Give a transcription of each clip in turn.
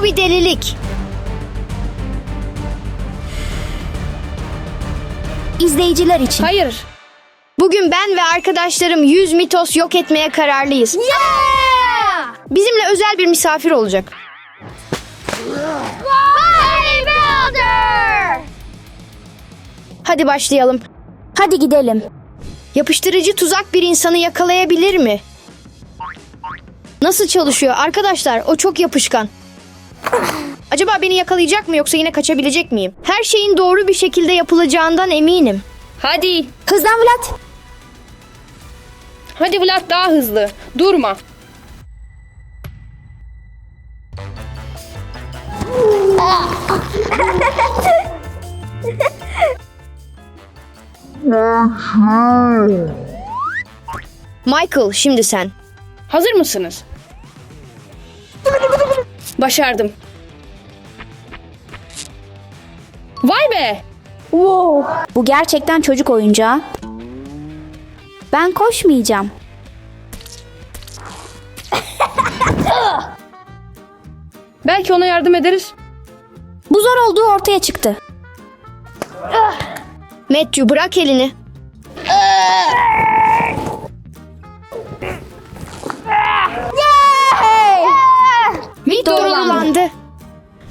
Bu bir delilik. İzleyiciler için. Hayır. Bugün ben ve arkadaşlarım 100 mitos yok etmeye kararlıyız. Bizimle özel bir misafir olacak. Hadi başlayalım. Hadi gidelim. Yapıştırıcı tuzak bir insanı yakalayabilir mi? Nasıl çalışıyor? Arkadaşlar o çok yapışkan. Acaba beni yakalayacak mı yoksa yine kaçabilecek miyim? Her şeyin doğru bir şekilde yapılacağından eminim. Hadi. Hızlan Vlad. Hadi Vlad daha hızlı. Durma. Michael şimdi sen. Hazır mısınız? Başardım. Vay be! Bu gerçekten çocuk oyuncağı. Ben koşmayacağım. Belki ona yardım ederiz. Bu zor olduğu ortaya çıktı. Matthew bırak elini. Mit doğrulandı.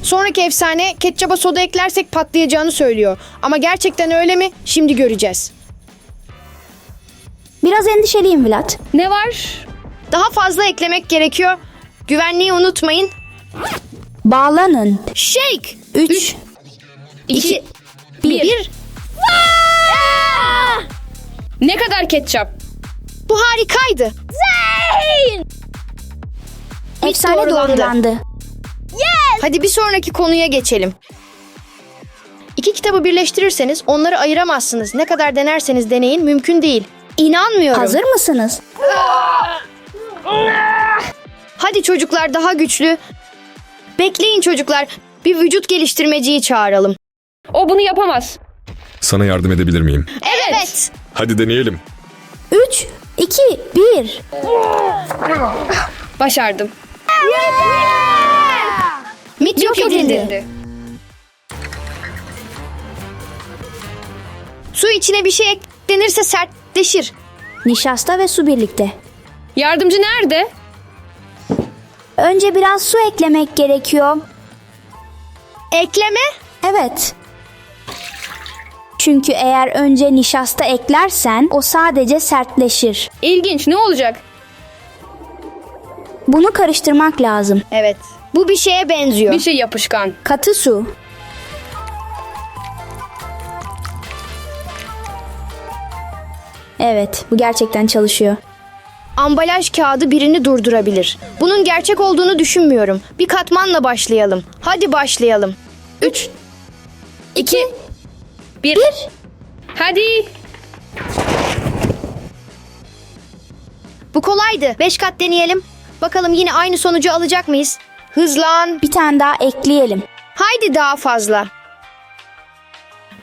Sonraki efsane ketçaba soda eklersek patlayacağını söylüyor. Ama gerçekten öyle mi? Şimdi göreceğiz. Biraz endişeliyim Vlad. Ne var? Daha fazla eklemek gerekiyor. Güvenliği unutmayın. Bağlanın. Shake. 3, 2 1. 1 Ne kadar ketçap? Bu harikaydı. Efsane doğrulandı. doğrulandı. Hadi bir sonraki konuya geçelim. İki kitabı birleştirirseniz onları ayıramazsınız. Ne kadar denerseniz deneyin mümkün değil. İnanmıyorum. Hazır mısınız? Hadi çocuklar daha güçlü. Bekleyin çocuklar. Bir vücut geliştirmeciyi çağıralım. O bunu yapamaz. Sana yardım edebilir miyim? Evet. Hadi deneyelim. 3, 2, 1. Başardım. Mit yok. Edildi. Su içine bir şey eklenirse sertleşir. Nişasta ve su birlikte. Yardımcı nerede? Önce biraz su eklemek gerekiyor. Ekleme. Evet. Çünkü eğer önce nişasta eklersen o sadece sertleşir. İlginç. Ne olacak? Bunu karıştırmak lazım. Evet. Bu bir şeye benziyor. Bir şey yapışkan. Katı su. Evet, bu gerçekten çalışıyor. Ambalaj kağıdı birini durdurabilir. Bunun gerçek olduğunu düşünmüyorum. Bir katmanla başlayalım. Hadi başlayalım. 3 2 1 Hadi. Bu kolaydı. 5 kat deneyelim. Bakalım yine aynı sonucu alacak mıyız? Hızlan. Bir tane daha ekleyelim. Haydi daha fazla.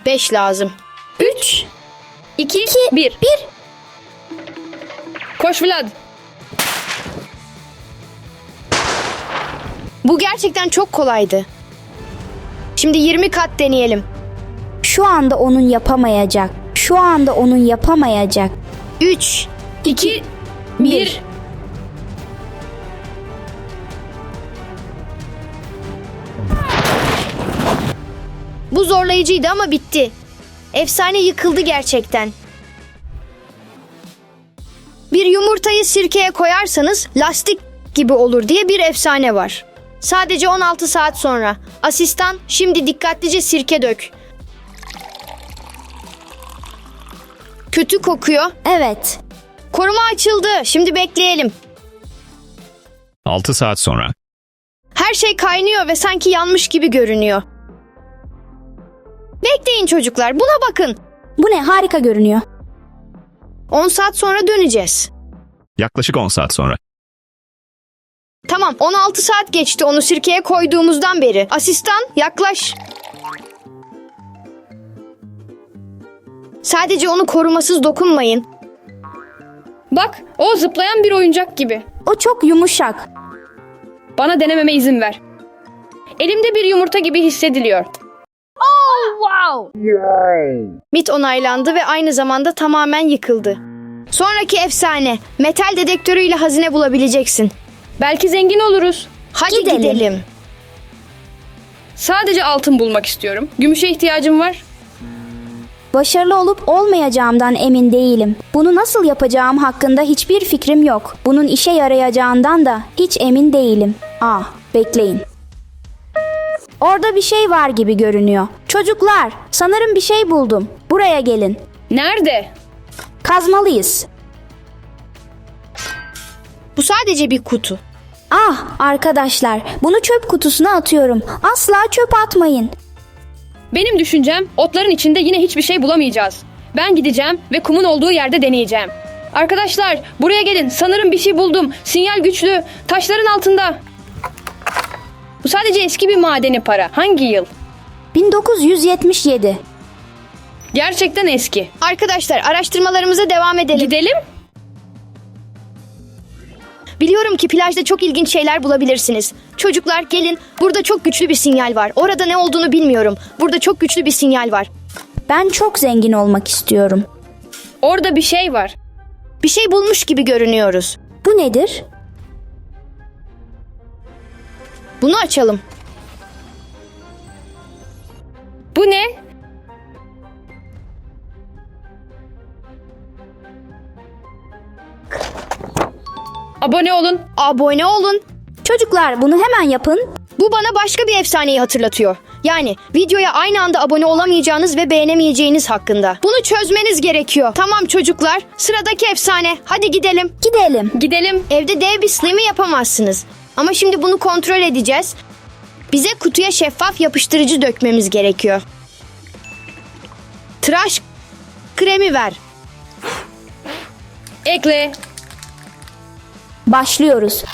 5 lazım. 3 2 1 1 Koş Vlad. Bu gerçekten çok kolaydı. Şimdi 20 kat deneyelim. Şu anda onun yapamayacak. Şu anda onun yapamayacak. 3 2 1 Bu zorlayıcıydı ama bitti. Efsane yıkıldı gerçekten. Bir yumurtayı sirkeye koyarsanız lastik gibi olur diye bir efsane var. Sadece 16 saat sonra. Asistan şimdi dikkatlice sirke dök. Kötü kokuyor. Evet. Koruma açıldı. Şimdi bekleyelim. 6 saat sonra. Her şey kaynıyor ve sanki yanmış gibi görünüyor. Bekleyin çocuklar. Buna bakın. Bu ne? Harika görünüyor. 10 saat sonra döneceğiz. Yaklaşık 10 saat sonra. Tamam 16 saat geçti onu sirkeye koyduğumuzdan beri. Asistan yaklaş. Sadece onu korumasız dokunmayın. Bak o zıplayan bir oyuncak gibi. O çok yumuşak. Bana denememe izin ver. Elimde bir yumurta gibi hissediliyor. Mit onaylandı ve aynı zamanda tamamen yıkıldı. Sonraki efsane. Metal dedektörüyle hazine bulabileceksin. Belki zengin oluruz. Hadi Gidelim. gidelim. Sadece altın bulmak istiyorum. Gümüşe ihtiyacım var. Başarılı olup olmayacağımdan emin değilim. Bunu nasıl yapacağım hakkında hiçbir fikrim yok. Bunun işe yarayacağından da hiç emin değilim. Ah, bekleyin. Orada bir şey var gibi görünüyor. Çocuklar, sanırım bir şey buldum. Buraya gelin. Nerede? Kazmalıyız. Bu sadece bir kutu. Ah, arkadaşlar, bunu çöp kutusuna atıyorum. Asla çöp atmayın. Benim düşüncem otların içinde yine hiçbir şey bulamayacağız. Ben gideceğim ve kumun olduğu yerde deneyeceğim. Arkadaşlar buraya gelin. Sanırım bir şey buldum. Sinyal güçlü. Taşların altında. Bu sadece eski bir madeni para. Hangi yıl? 1977. Gerçekten eski. Arkadaşlar araştırmalarımıza devam edelim. Gidelim. Biliyorum ki plajda çok ilginç şeyler bulabilirsiniz. Çocuklar gelin. Burada çok güçlü bir sinyal var. Orada ne olduğunu bilmiyorum. Burada çok güçlü bir sinyal var. Ben çok zengin olmak istiyorum. Orada bir şey var. Bir şey bulmuş gibi görünüyoruz. Bu nedir? Bunu açalım. Bu ne? Abone olun. Abone olun. Çocuklar bunu hemen yapın. Bu bana başka bir efsaneyi hatırlatıyor. Yani videoya aynı anda abone olamayacağınız ve beğenemeyeceğiniz hakkında. Bunu çözmeniz gerekiyor. Tamam çocuklar. Sıradaki efsane. Hadi gidelim. Gidelim. Gidelim. Evde dev bir slime'i yapamazsınız. Ama şimdi bunu kontrol edeceğiz. Bize kutuya şeffaf yapıştırıcı dökmemiz gerekiyor. Tıraş kremi ver. Ekle. Başlıyoruz.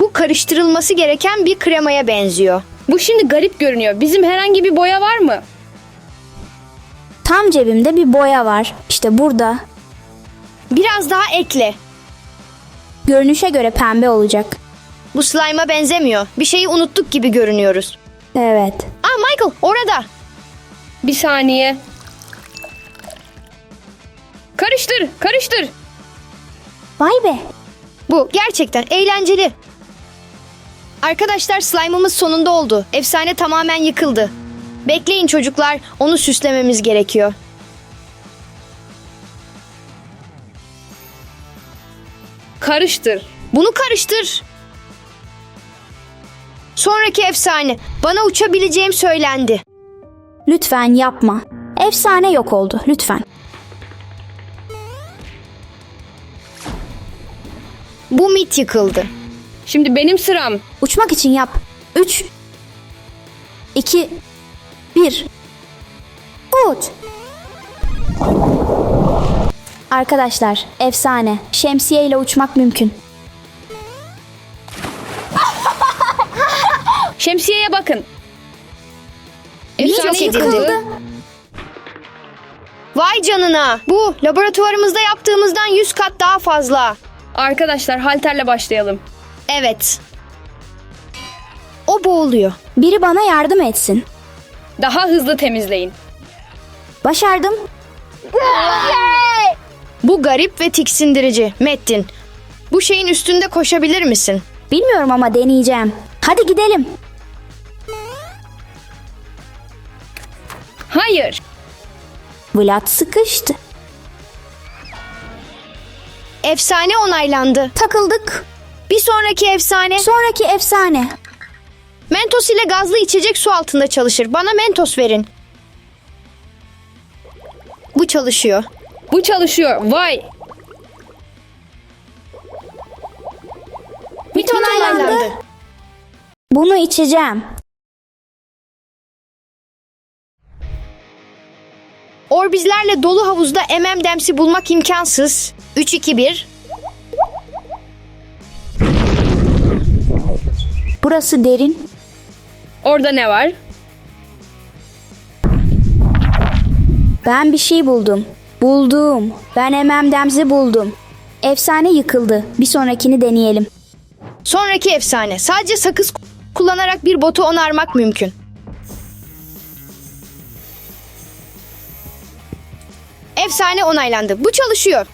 Bu karıştırılması gereken bir kremaya benziyor. Bu şimdi garip görünüyor. Bizim herhangi bir boya var mı? Tam cebimde bir boya var. İşte burada. Biraz daha ekle. Görünüşe göre pembe olacak. Bu slime'a benzemiyor. Bir şeyi unuttuk gibi görünüyoruz. Evet. Aa Michael orada. Bir saniye. Karıştır, karıştır. Vay be. Bu gerçekten eğlenceli. Arkadaşlar slime'ımız sonunda oldu. Efsane tamamen yıkıldı. Bekleyin çocuklar, onu süslememiz gerekiyor. Karıştır. Bunu karıştır. Sonraki efsane. Bana uçabileceğim söylendi. Lütfen yapma. Efsane yok oldu. Lütfen. Bu mit yıkıldı. Şimdi benim sıram. Uçmak için yap. 3 2 1 Uç. Arkadaşlar, efsane. Şemsiye ile uçmak mümkün. Şemsiyeye bakın. Efsane yıkıldı. Vay canına. Bu laboratuvarımızda yaptığımızdan 100 kat daha fazla. Arkadaşlar halterle başlayalım. Evet. O boğuluyor. Biri bana yardım etsin. Daha hızlı temizleyin. Başardım. Bu garip ve tiksindirici. Mettin. Bu şeyin üstünde koşabilir misin? Bilmiyorum ama deneyeceğim. Hadi gidelim. Hayır. Vlad sıkıştı. Efsane onaylandı. Takıldık. Bir sonraki efsane Sonraki efsane. Mentos ile gazlı içecek su altında çalışır. Bana Mentos verin. Bu çalışıyor. Bu çalışıyor. Vay. Mit onaylandı. Bunu içeceğim. Orbizlerle dolu havuzda M&M'si bulmak imkansız. 3 2 1. Burası derin. Orada ne var? Ben bir şey buldum. Buldum. Ben M&M'si buldum. Efsane yıkıldı. Bir sonrakini deneyelim. Sonraki efsane. Sadece sakız kullanarak bir botu onarmak mümkün. Efsane onaylandı. Bu çalışıyor.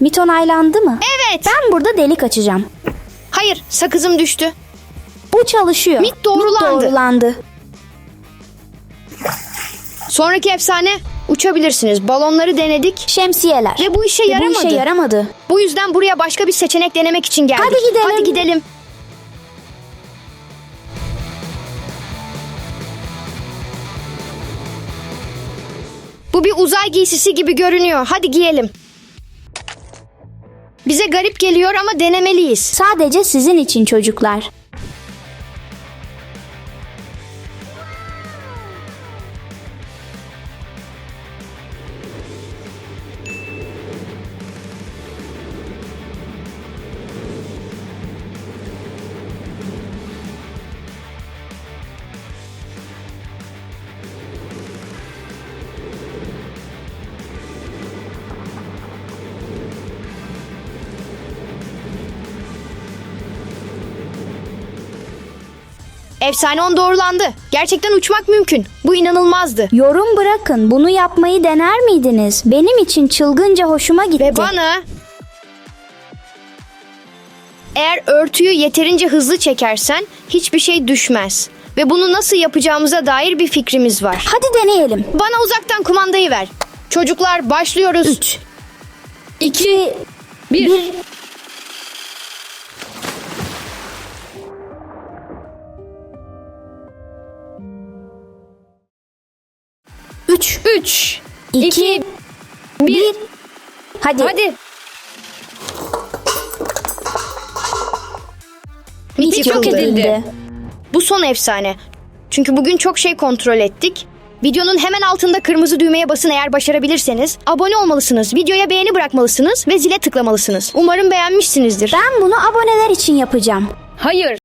Mit onaylandı mı? Evet. Ben burada delik açacağım. Hayır, sakızım düştü. Bu çalışıyor. Mit doğrulandı. doğrulandı. Sonraki efsane uçabilirsiniz. Balonları denedik Şemsiyeler. ve bu işe Ve bu yaramadı. işe yaramadı. Bu yüzden buraya başka bir seçenek denemek için geldik. Hadi gidelim. Hadi gidelim. Bu bir uzay giysisi gibi görünüyor. Hadi giyelim. Bize garip geliyor ama denemeliyiz. Sadece sizin için çocuklar. Efsane on doğrulandı. Gerçekten uçmak mümkün. Bu inanılmazdı. Yorum bırakın. Bunu yapmayı dener miydiniz? Benim için çılgınca hoşuma gitti. Ve bana eğer örtüyü yeterince hızlı çekersen hiçbir şey düşmez. Ve bunu nasıl yapacağımıza dair bir fikrimiz var. Hadi deneyelim. Bana uzaktan kumandayı ver. Çocuklar başlıyoruz. 3 2 Bir. 1 3 3. 2 İki, 1 Hadi. Hadi. Mit yok edildi. Bu son efsane. Çünkü bugün çok şey kontrol ettik. Videonun hemen altında kırmızı düğmeye basın eğer başarabilirseniz. Abone olmalısınız, videoya beğeni bırakmalısınız ve zile tıklamalısınız. Umarım beğenmişsinizdir. Ben bunu aboneler için yapacağım. Hayır.